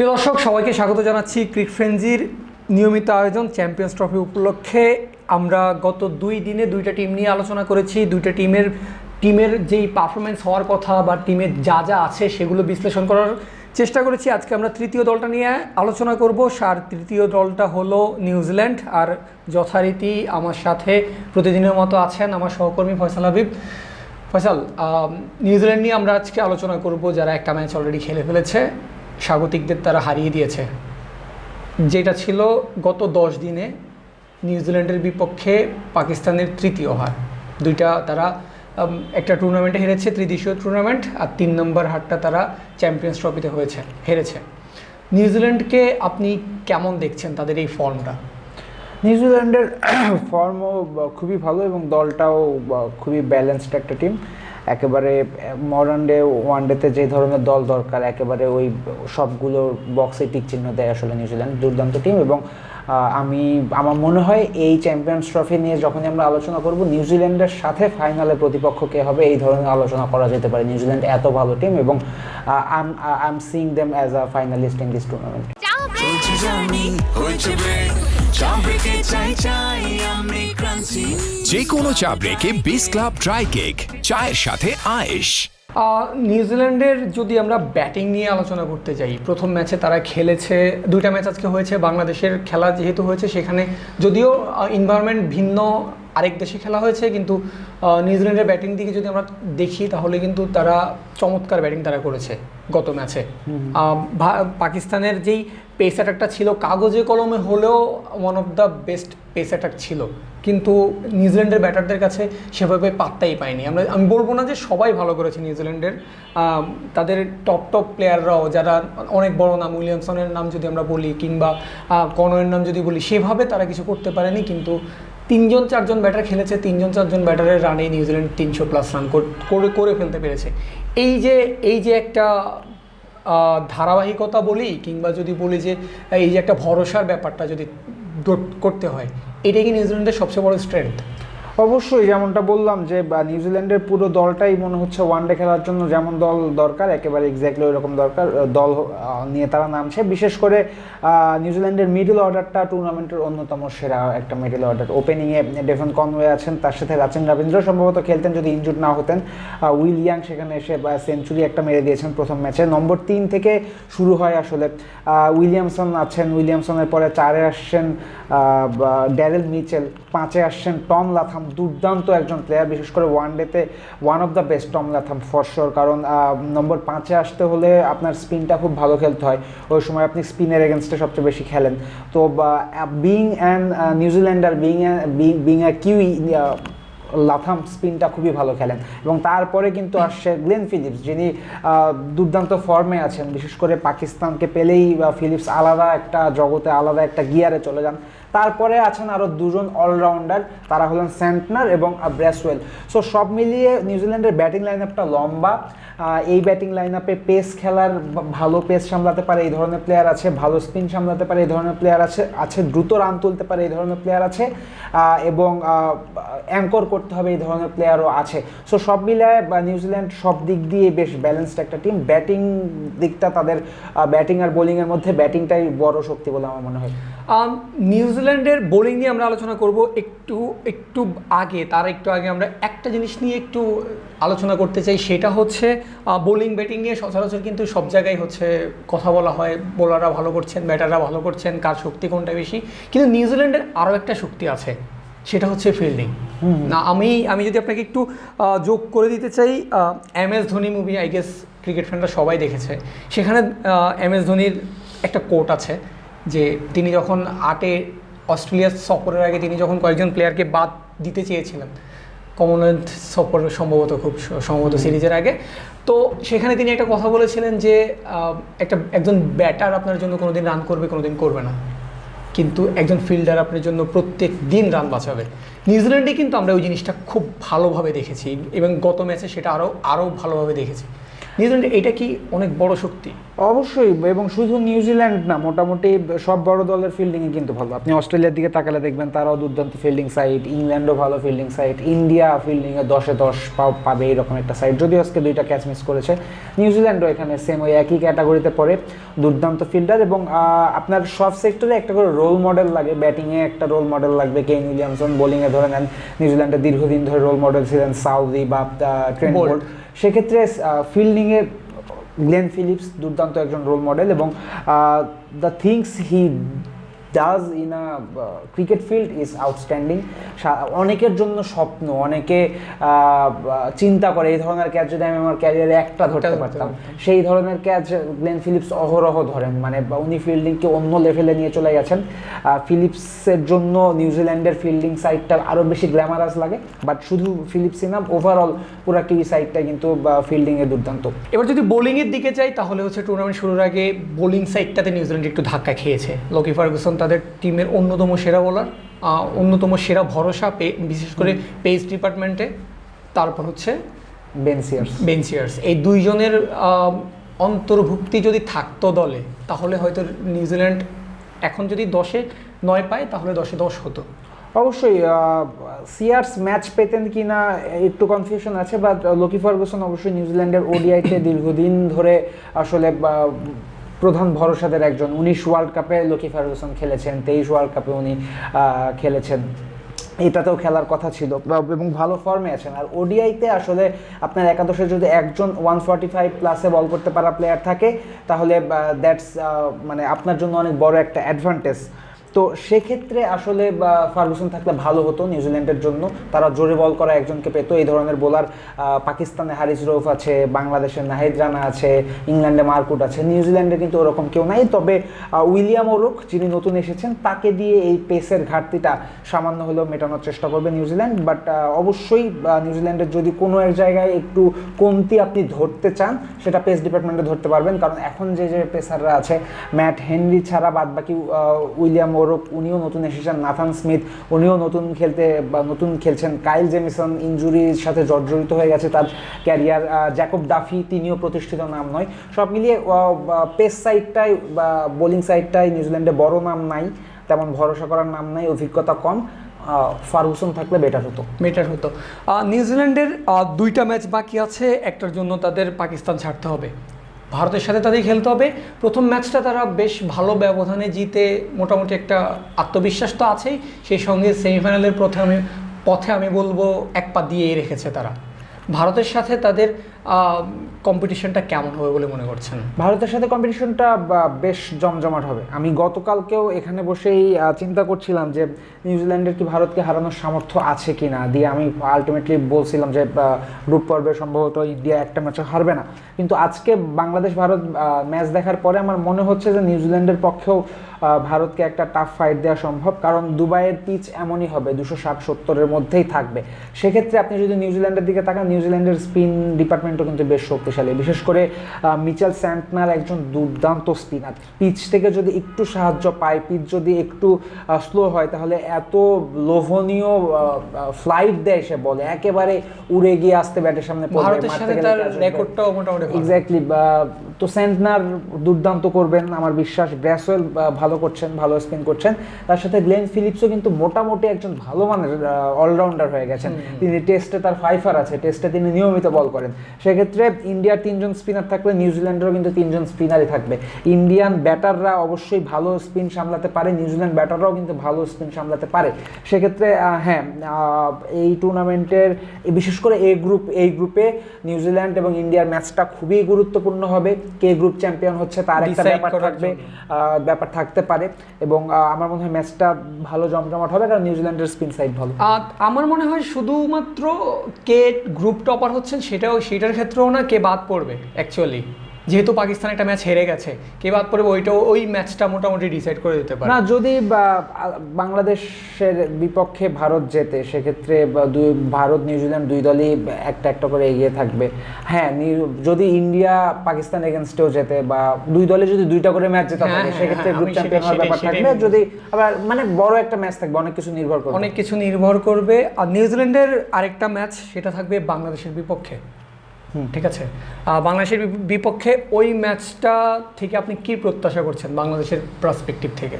প্রিয় দর্শক, সবাইকে স্বাগত জানাচ্ছি ক্রিক ফ্রেঞ্জির নিয়মিত আয়োজন চ্যাম্পিয়ন্স ট্রফি উপলক্ষে। আমরা গত দুই দিনে দুইটা টিম নিয়ে আলোচনা করেছি। দুইটা টিমের টিমের যেই পারফরমেন্স হওয়ার কথা বা টিমের যা যা আছে সেগুলো বিশ্লেষণ করার চেষ্টা করেছি। আজকে আমরা তৃতীয় দলটা নিয়ে আলোচনা করব। আর তৃতীয় দলটা হলো নিউজিল্যান্ড। আর যথারীতি আমার সাথে প্রতিদিনের মতো আছেন আমার সহকর্মী ফয়সাল হাবিব। ফয়সাল নিউজিল্যান্ড নিয়ে আমরা আজকে আলোচনা করব। যারা একটা ম্যাচ অলরেডি খেলে ফেলেছে। স্বাগতিকদের তারা হারিয়ে দিয়েছে। যেটা ছিল গত দশ দিনে নিউজিল্যান্ডের বিপক্ষে পাকিস্তানের তৃতীয় হার। দুইটা তারা একটা টুর্নামেন্টে হেরেছে, ত্রিদেশীয় টুর্নামেন্ট আর তিন নম্বর হারটা তারা চ্যাম্পিয়ন্স ট্রফিতে হয়েছে, হেরেছে। নিউজিল্যান্ডকে আপনি কেমন দেখছেন তাদের এই ফর্মটা? নিউজিল্যান্ডের ফর্মও খুবই ভালো এবং দলটাও খুবই ব্যালেন্সড একটা টিম একেবারে মডার্ন ডে ওয়ান ডেতে যে ধরনের দল দরকার একেবারে ওই সবগুলোর বক্সে টিক চিহ্ন দেয় আসলে নিউজিল্যান্ড দুর্দান্ত টিম এবং আমি আমার মনে হয় এই চ্যাম্পিয়ন্স ট্রফি নিয়ে যখনই আমরা আলোচনা করব নিউজিল্যান্ডের সাথে ফাইনালে প্রতিপক্ষ কে হবে এই ধরনের আলোচনা করা যেতে পারে। নিউজিল্যান্ড এত ভালো টিম এবং I am seeing them as a finalist in this tournament চা ব্রেকে চাই চাই আমি ক্রান্তি। যে কোনো চা ব্রেকে বিস ক্লাব ড্রাই কেক চায়ের সাথে আয়েশ। নিউজিল্যান্ডের যদি আমরা ব্যাটিং নিয়ে আলোচনা করতে যাই প্রথম ম্যাচে তারা খেলেছে দুইটা ম্যাচ আজকে হয়েছে বাংলাদেশের খেলা যেহেতু হয়েছে সেখানে যদিও ইনভায়রনমেন্ট ভিন্ন আরেক দেশে খেলা হয়েছে কিন্তু নিউজিল্যান্ডের ব্যাটিং দিকে যদি আমরা দেখি তাহলে কিন্তু তারা চমৎকার ব্যাটিং তারা করেছে গত ম্যাচে। ভা- পাকিস্তানের যেই পেস অ্যাটাকটা ছিল। কাগজে কলমে হলেও one of the best pace attack ছিল। কিন্তু নিউজিল্যান্ডের ব্যাটারদের কাছে সেভাবে পাত্তাই পায়নি আমরা, আমি বলব না যে সবাই ভালো করেছে নিউজিল্যান্ডের। তাদের টপ টপ প্লেয়াররাও যারা অনেক বড় নাম, উইলিয়ামসনের নাম যদি আমরা বলি, কিংবা কনয়ের নাম যদি বলি, সেভাবে তারা কিছু করতে পারেনি। কিন্তু তিনজন, চারজন ব্যাটার খেলেছে। তিনজন, চারজন ব্যাটারের রানে নিউজিল্যান্ড তিনশো প্লাস রান করে করে ফেলতে পেরেছে। এই যে এই যে একটা ধারাবাহিকতা বলি কিংবা যদি বলি যে, এই যে একটা ভরসার ব্যাপারটা যদি করতে হয়, এটাই কি নিউজিল্যান্ডের সবচেয়ে বড় স্ট্রেংথ অবশ্যই যেমনটা বললাম যে নিউজিল্যান্ডের পুরো দলটাই মনে হচ্ছে ওয়ানডে খেলার জন্য যেমন দল দরকার, একেবারে এক্স্যাক্টলি ওইরকম দরকার দল নিয়ে তারা নামছে। বিশেষ করে নিউজিল্যান্ডের মিডল অর্ডারটা টুর্নামেন্টের অন্যতম সেরা একটা মিডল অর্ডার ওপেনিংয়ে ডেভন কনওয়ে আছেন, তার সাথে রাচিন রবীন্দ্র, সম্ভবত খেলতেন যদি ইনজুড না হতেন। উইল ইয়াং সেখানে এসে সেঞ্চুরি একটা মেরে দিয়েছেন প্রথম ম্যাচে। নম্বর তিন থেকে শুরু হয় আসলে। উইলিয়ামসন আছেন উইলিয়ামসনের পরে চারে আসছেন ড্যারেল মিচেল পাঁচে আসছেন টম লাথাম দুর্দান্ত একজন প্লেয়ার বিশেষ করে ওয়ান ডেতে one of the best Tom Latham for sure কারণ নম্বর পাঁচে আসতে হলে আপনার স্পিনটা খুব ভালো খেলতে হয়। ওই সময় আপনি স্পিনের এগেনস্টে সবচেয়ে বেশি খেলেন। তো, being and New Zealander being being a Kiwi Latham স্পিনটা খুবই ভালো খেলেন। এবং তারপরে কিন্তু আসছে গ্লেন ফিলিপস যিনি দুর্দান্ত ফর্মে আছেন। বিশেষ করে পাকিস্তানকে পেলেই ফিলিপস আলাদা একটা জগতে, আলাদা একটা গিয়ারে চলে যান। তারপরে আছেন আরও দুজন অলরাউন্ডার তারা হলেন স্যান্টনার এবং ব্রেসওয়েল সো সব মিলিয়ে নিউজিল্যান্ডের ব্যাটিং লাইন আপটা লম্বা। এই ব্যাটিং লাইন আপে পেস খেলার ভালো পেস সামলাতে পারে এই ধরনের প্লেয়ার আছে, ভালো স্পিন সামলাতে পারে এই ধরনের প্লেয়ার আছে আছে, দ্রুত রান তুলতে পারে এই ধরনের প্লেয়ার আছে এবং অ্যাঙ্কর করতে হবে এই ধরনের প্লেয়ারও আছে। সো সব মিলায় নিউজিল্যান্ড সব দিক দিয়ে বেশ ব্যালেন্সড একটা টিম ব্যাটিং দিকটা তাদের ব্যাটিং আর বোলিংয়ের মধ্যে ব্যাটিংটাই বড় শক্তি বলে আমার মনে হয়। নিউজিল্যান্ডের বোলিং নিয়ে আমরা আলোচনা করব একটু একটু আগে তার একটু আগে আমরা একটা জিনিস নিয়ে একটু আলোচনা করতে চাই সেটা হচ্ছে বোলিং ব্যাটিং নিয়ে সচরাচর কিন্তু সব জায়গায় হচ্ছে কথা বলা হয় বোলাররা ভালো করছেন ব্যাটাররা ভালো করছেন কার শক্তি কোনটা বেশি কিন্তু নিউজিল্যান্ডের আরও একটা শক্তি আছে সেটা হচ্ছে ফিল্ডিং না আমি আমি যদি আপনাকে একটু যোগ করে দিতে চাই M S Dhoni movie I guess cricket ফ্যানরা সবাই দেখেছে সেখানে এম এস ধোনির একটা কোট আছে যে তিনি যখন আটে অস্ট্রেলিয়া সফরের আগে তিনি যখন কয়েকজন প্লেয়ারকে বাদ দিতে চেয়েছিলেন কমনওয়েলথ সফর সম্ভবত খুব সম্ভবত সিরিজের আগে। তো সেখানে তিনি একটা কথা বলেছিলেন যে একটা একজন ব্যাটার আপনার জন্য কোনোদিন রান করবে কোনো দিন করবে না। কিন্তু একজন ফিল্ডার আপনার জন্য প্রত্যেক দিন রান বাঁচাবে। নিউজিল্যান্ডে কিন্তু আমরা ওই জিনিসটা খুব ভালোভাবে দেখেছি এবং গত ম্যাচে সেটা আরও আরও ভালোভাবে দেখেছি। নিউজিল্যান্ডে এটা কি অনেক বড় শক্তি? অবশ্যই এবং শুধু নিউজিল্যান্ড না মোটামুটি সব বড় দলের ফিল্ডিংয়ে কিন্তু ভালো। আপনি অস্ট্রেলিয়ার দিকে তাকালে দেখবেন তারাও দুর্দান্ত ফিল্ডিং সাইড ইংল্যান্ডও ভালো ফিল্ডিং সাইড ইন্ডিয়া ফিল্ডিংয়ে দশে দশ পাবে এরকম একটা সাইড যদিও আজকে দুইটা ক্যাচ মিস করেছে নিউজিল্যান্ডও এখানে সেম ওই একই ক্যাটাগরিতে পড়ে দুর্দান্ত ফিল্ডার এবং আপনার সব সেক্টরে একটা করে রোল মডেল লাগে। ব্যাটিংয়ে একটা রোল মডেল লাগবে কেন উইলিয়ামসন বোলিংয়ে ধরে নেন নিউজিল্যান্ডের দীর্ঘদিন ধরে রোল মডেল ছিলেন সাউদি বা ট্রেন্ট। বোল্ট সেক্ষেত্রে ফিল্ডিংয়ে গ্লেন ফিলিপস দুর্দান্ত একজন রোল মডেল এবং the things he does in a cricket field is outstanding অনেকের জন্য স্বপ্ন অনেকে চিন্তা করে এই ধরনের ক্যাচ যদি আমি আমার ক্যারিয়ারে একটা ধরতে পারতাম সেই ধরনের ক্যাচ গ্লেন ফিলিপস অহরহ ধরেন। মানে উনি ফিল্ডিংকে অন্য লেভেলে নিয়ে চলে গেছেন। ফিলিপসের জন্য নিউজিল্যান্ডের ফিল্ডিং সাইডটা আরও বেশি গ্ল্যামারাস লাগে বাট শুধু ফিলিপসই না ওভারঅল পুরা কিউই সাইডটা কিন্তু ফিল্ডিংয়ে দুর্দান্ত। এবার যদি বোলিংয়ের দিকে যাই তাহলে হচ্ছে টুর্নামেন্ট শুরুর আগে বোলিং সাইডটাতে নিউজিল্যান্ড একটু ধাক্কা খেয়েছে। লকি ফার্গুসন তাদের টিমের অন্যতম সেরা বোলার অন্যতম সেরা ভরসা পে বিশেষ করে পেস ডিপার্টমেন্টে তারপর হচ্ছে বেনসিয়ার্স বেনসিয়ার্স এই দুইজনের অন্তর্ভুক্তি যদি থাকতো দলে তাহলে হয়তো নিউজিল্যান্ড এখন যদি দশে নয় পায় তাহলে দশে দশ হতো। অবশ্যই সিয়ার্স ম্যাচ পেতেন কি না একটু কনফিউশন আছে বাট লকি ফার্গুসন অবশ্যই নিউজিল্যান্ডের ওডিআইতে দীর্ঘদিন ধরে আসলে প্রধান ভরসাদের একজন। উনিশ ওয়ার্ল্ড কাপে লকি ফার্গুসন খেলেছেন, তেইশ ওয়ার্ল্ড কাপে উনি খেলেছেন। এটাতেও খেলার কথা ছিল এবং ভালো ফর্মে আছেন। আর ওডিআইতে আসলে আপনার একাদশে যদি একজন ওয়ান ফর্টি ফাইভ প্লাসে বল করতে পারা প্লেয়ার থাকে, তাহলে দ্যাটস মানে আপনার জন্য অনেক বড় একটা অ্যাডভান্টেজ তো সেক্ষেত্রে আসলে ফার্গুসন থাকলে ভালো হতো নিউজিল্যান্ডের জন্য। তারা জোরে বল করা একজনকে পেতো, এই ধরনের বোলার পাকিস্তানে হারিস রৌফ আছে, বাংলাদেশের নাহিদ রানা আছে, ইংল্যান্ডে মার্কুট আছে, নিউজিল্যান্ডে কিন্তু ওরকম কেউ নাই। তবে উইলিয়াম ওরুক, যিনি নতুন এসেছেন, তাকে দিয়ে এই পেসের ঘাটতিটা সামান্য হলেও মেটানোর চেষ্টা করবে নিউজিল্যান্ড। বাট অবশ্যই নিউজিল্যান্ডের যদি কোনো এক জায়গায় একটু কমতি আপনি ধরতে চান, সেটা পেস ডিপার্টমেন্টে ধরতে পারবেন। কারণ এখন যে যে পেসাররা আছে, ম্যাট হেনরি ছাড়া বাদ বাকি উইলিয়াম ওরক উনিও নতুন এসেছেন, নাথান স্মিথ, উনিও নতুন খেলতে বা নতুন খেলছেন। কাইল জেমিসন ইঞ্জুরির সাথে জর্জরিত হয়ে গেছে তার ক্যারিয়ার। জ্যাকব ডাফি, তিনিও প্রতিষ্ঠিত নাম নয়। সব মিলিয়ে পেস সাইডটাই বা, বোলিং সাইডটাই নিউজিল্যান্ডে বড় নাম নাই। তেমন ভরসা করার নাম নাই, অভিজ্ঞতা কম। ফার্গুসন থাকলে বেটার হতো। বেটার হতো। নিউজিল্যান্ডের দুইটা ম্যাচ বাকি আছে, একটার জন্য তাদের পাকিস্তান ছাড়তে হবে। ভারতের সাথে তাদের খেলতে হবে। প্রথম ম্যাচটা তারা বেশ ভালো ব্যবধানে জিতে মোটামুটি একটা আত্মবিশ্বাস তো আছেই। সেই সঙ্গে সেমিফাইনালের প্রথমে পথে আমি বলব এক পা দিয়েই রেখেছে তারা। ভারতের সাথে তাদের কম্পিটিশনটা কেমন হবে বলে মনে করছেন? ভারতের সাথে কম্পিটিশনটা বেশ জমজমাট হবে। আমি গতকালকেও এখানে বসেই চিন্তা করছিলাম যে নিউজিল্যান্ডের কি ভারতকে হারানোর সামর্থ্য আছে কি না দিয়ে আমি আলটিমেটলি বলছিলাম যে গ্রুপ পর্বে সম্ভবত ইন্ডিয়া একটা ম্যাচও হারবে না। কিন্তু আজকে বাংলাদেশ, ভারত ম্যাচ দেখার পরে আমার মনে হচ্ছে যে নিউজিল্যান্ডের পক্ষেও ভারতকে একটা টাফ ফাইট দেওয়া সম্ভব। কারণ দুবাইয়ের পিচ এমনই হবে, দুশো ষাট সত্তরের মধ্যেই থাকবে। সেক্ষেত্রে আপনি যদি নিউজিল্যান্ডের দিকে তাকান নিউজিল্যান্ডের স্পিন ডিপার্টমেন্টও কিন্তু বেশ শক্তিশালী। বিশেষ করে মিচেল স্যান্টনার একজন দুর্দান্ত স্পিনার। পিচ থেকে যদি একটু সাহায্য পায় পিচ যদি একটু স্লো হয় তাহলে এত লোভনীয় ফ্লাইট দেয় সে বলে একেবারে উড়ে গিয়ে আসতে ব্যাটের সামনে ভারতের সাথে তার রেকর্ডটাও মোটামুটি এক্স্যাক্টলি তো সেন্টনার দুর্দান্ত করবেন আমার বিশ্বাস। ব্র্যাসওয়েল ভালো করছেন ভালো স্পিন করছেন। তার সাথে গ্লেন ফিলিপসও কিন্তু মোটামুটি একজন ভালো মানের অলরাউন্ডার হয়ে গেছেন। তিনি টেস্টে তার ফাইফার আছে টেস্টে তিনি নিয়মিত বল করেন। সেক্ষেত্রে ইন্ডিয়ার তিনজন স্পিনার থাকলে নিউজিল্যান্ডেরও কিন্তু তিনজন স্পিনারই থাকবে। ইন্ডিয়ান ব্যাটাররা অবশ্যই ভালো স্পিন সামলাতে পারে নিউজিল্যান্ড ব্যাটাররাও কিন্তু ভালো স্পিন সামলাতে পারে। সেক্ষেত্রে হ্যাঁ এই টুর্নামেন্টের বিশেষ করে এ গ্রুপ এই গ্রুপে নিউজিল্যান্ড এবং ইন্ডিয়ার ম্যাচটা খুবই গুরুত্বপূর্ণ হবে। কে গ্রুপ চ্যাম্পিয়ন হচ্ছে তার একটা ব্যাপার থাকবে ব্যাপার থাকতে পারে। এবং আমার মনে হয় ম্যাচটা ভালো জমজমাট হবে কারণ নিউজিল্যান্ডের স্পিন সাইড ভালো। আমার মনে হয় শুধুমাত্র কে গ্রুপ টপার হচ্ছেন সেটাও সেটার ক্ষেত্রেও না কে বাদ পড়বে অ্যাকচুয়ালি যেহেতু পাকিস্তান একটা ম্যাচ হেরে গেছে কে বাদ পড়বে ওইটাও ওই ম্যাচটা মোটামুটি ডিসাইড করে দিতে পারে। না যদি বাংলাদেশের বিপক্ষে ভারত জেতে সেক্ষেত্রে দুই ভারত নিউজিল্যান্ড দুই দলই একটা একটা করে এগিয়ে থাকবে। হ্যাঁ যদি ইন্ডিয়া পাকিস্তান এগেনস্টেও জেতে বা দুই দলে যদি দুইটা করে ম্যাচ জেতা থাকে হ্যাঁ, সেক্ষেত্রে হ্যাঁ, গ্রুপ চ্যাম্পিয়ন হওয়ার ব্যাপার থাকবে। যদি আবার মানে বড় একটা ম্যাচ থাকবে অনেক কিছু নির্ভর করবে। অনেক কিছু নির্ভর করবে আর নিউজিল্যান্ডের আরেকটা ম্যাচ সেটা থাকবে বাংলাদেশের বিপক্ষে। ঠিক আছে। বাংলাদেশের বিপ- বিপক্ষে ওই ম্যাচটা থেকে আপনি কি প্রত্যাশা করছেন বাংলাদেশের পার্সপেক্টিভ থেকে?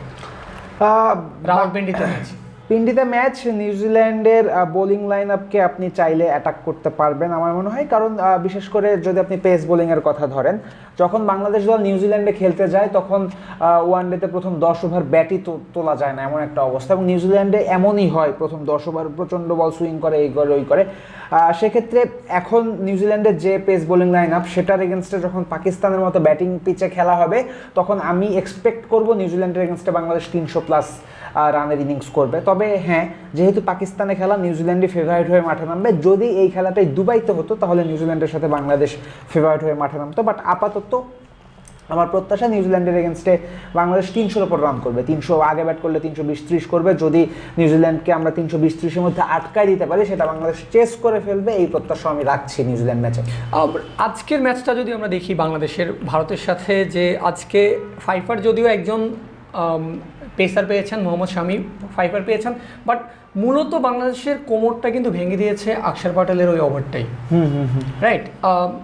রাওয়ালপিন্ডিতে ম্যাচ। পিন্ডিতে ম্যাচ নিউজিল্যান্ডের বোলিং লাইন আপকে আপনি চাইলে অ্যাটাক করতে পারবেন আমার মনে হয়। কারণ বিশেষ করে যদি আপনি পেস বোলিংয়ের কথা ধরেন যখন বাংলাদেশ দল নিউজিল্যান্ডে খেলতে যায় তখন ওয়ানডেতে প্রথম দশ ওভার ব্যাটই তো- তোলা যায় না এমন একটা অবস্থা। এবং নিউজিল্যান্ডে এমনই হয় প্রথম দশ ওভার প্রচণ্ড বল সুইং করে এই করে ওই করে। সেক্ষেত্রে এখন নিউজিল্যান্ডের যে পেস বোলিং লাইন আপ সেটার এগেনস্টে যখন পাকিস্তানের মতো ব্যাটিং পিচে খেলা হবে, তখন আমি এক্সপেক্ট করব নিউজিল্যান্ডের এগেনস্টে বাংলাদেশ তিনশো প্লাস রানের ইনিংস করবে। তবে হ্যাঁ যেহেতু পাকিস্তানে খেলা নিউজিল্যান্ডই ফেভারিট হয়ে মাঠে নামবে। যদি এই খেলাটাই দুবাইতে হতো, তাহলে নিউজিল্যান্ডের সাথে বাংলাদেশ ফেভারিট হয়ে মাঠে নামতো। বাট আপাতত আমার প্রত্যাশা নিউজিল্যান্ডের এগেনস্টে বাংলাদেশ তিনশোর ওপর রান করবে। তিনশো আগে ব্যাট করলে তিনশো বিশ ত্রিশ করবে। যদি নিউজিল্যান্ডকে আমরা তিনশো বিশ ত্রিশের মধ্যে আটকায় দিতে পারি, সেটা বাংলাদেশ চেস করে ফেলবে। এই প্রত্যাশা আমি রাখছি নিউজিল্যান্ড ম্যাচে আজকের ম্যাচটা যদি আমরা দেখি বাংলাদেশের, ভারতের সাথে যে আজকে ফাইফার যদিও একজন পেসার পেয়েছেন মোহাম্মদ শামি ফাইফার পেয়েছেন বাট মূলত বাংলাদেশের কোমরটা কিন্তু ভেঙে দিয়েছে আকসার পাটেলের ওই ওভারটাই। রাইট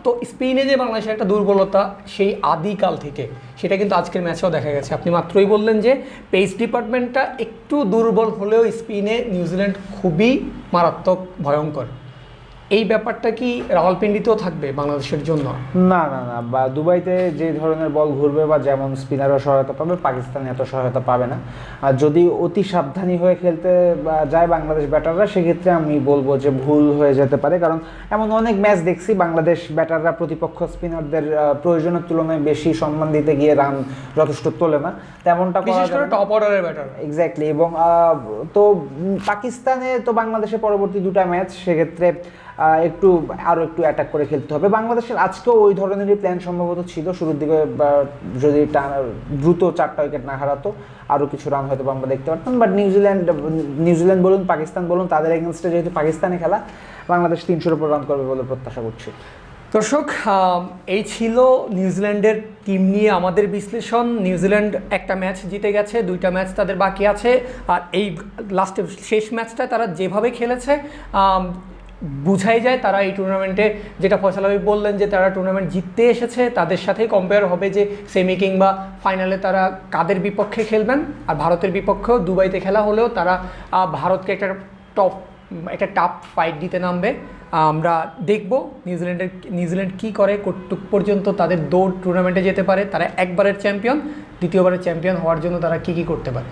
তো স্পেনে যে বাংলাদেশের একটা দুর্বলতা সেই আদিকাল থেকে সেটা কিন্তু আজকের ম্যাচেও দেখা গেছে। আপনি মাত্রই বললেন যে পেস ডিপার্টমেন্টটা একটু দুর্বল হলেও স্পেনে নিউজিল্যান্ড খুবই মারাত্মক ভয়ঙ্কর। এই ব্যাপারটা কি রাওয়ালপিন্ডিতেও থাকবে বাংলাদেশের জন্য? না না না বা দুবাইতে যে ধরনের বল ঘুরবে বা যেমন স্পিনারও সহায়তা পাবে পাকিস্তানে এত সহায়তা পাবে না। আর যদি অতি সাবধানী হয়ে খেলতে বা যায় বাংলাদেশ ব্যাটাররা সেক্ষেত্রে আমি বলব যে ভুল হয়ে যেতে পারে। কারণ এমন অনেক ম্যাচ দেখছি বাংলাদেশ ব্যাটাররা প্রতিপক্ষ স্পিনারদের প্রয়োজনের তুলনায় বেশি সম্মান দিতে গিয়ে রান যথেষ্ট তোলে না। তেমনটা বিশেষ করে টপ অর্ডারের ব্যাটার এক্স্যাক্টলি এবং তো পাকিস্তানে তো বাংলাদেশের পরবর্তী দুটা ম্যাচ সেক্ষেত্রে একটু আরও একটু অ্যাটাক করে খেলতে হবে। বাংলাদেশের আজকেও ওই ধরনেরই প্ল্যান সম্ভবত ছিল। শুরুর দিকে যদি দ্রুত চারটা উইকেট না হারাতো আরও কিছু রান হয়তো আমরা দেখতে পারতাম। বাট নিউজিল্যান্ড নিউজিল্যান্ড বলুন পাকিস্তান বলুন, তাদের এগেনস্টে যেহেতু পাকিস্তানে খেলা, বাংলাদেশ তিনশোর উপর রান করবে বলে প্রত্যাশা করছি। দর্শক এই ছিল নিউজিল্যান্ডের টিম নিয়ে আমাদের বিশ্লেষণ। নিউজিল্যান্ড একটা ম্যাচ জিতে গেছে, দুইটা ম্যাচ তাদের বাকি আছে। আর এই লাস্টে শেষ ম্যাচটা তারা যেভাবে খেলেছে বুঝাই যায় তারা এই টুর্নামেন্টে যেটা ফয়সাল ভাই বললেন যে তারা টুর্নামেন্ট জিততে এসেছে, তাদের সাথেই কম্পেয়ার হবে যে সেমি কিংবা ফাইনালে তারা কাদের বিপক্ষে খেলবেন। আর ভারতের বিপক্ষেও দুবাইতে খেলা হলেও তারা ভারতকে একটা টপ একটা টাফ ফাইট দিতে নামবে। আমরা দেখব নিউজিল্যান্ডের, নিউজিল্যান্ড কী করে কতটুক পর্যন্ত তাদের দৌড় টুর্নামেন্টে যেতে পারে। তারা একবারের চ্যাম্পিয়ন দ্বিতীয়বারের চ্যাম্পিয়ন হওয়ার জন্য তারা কী কী করতে পারে।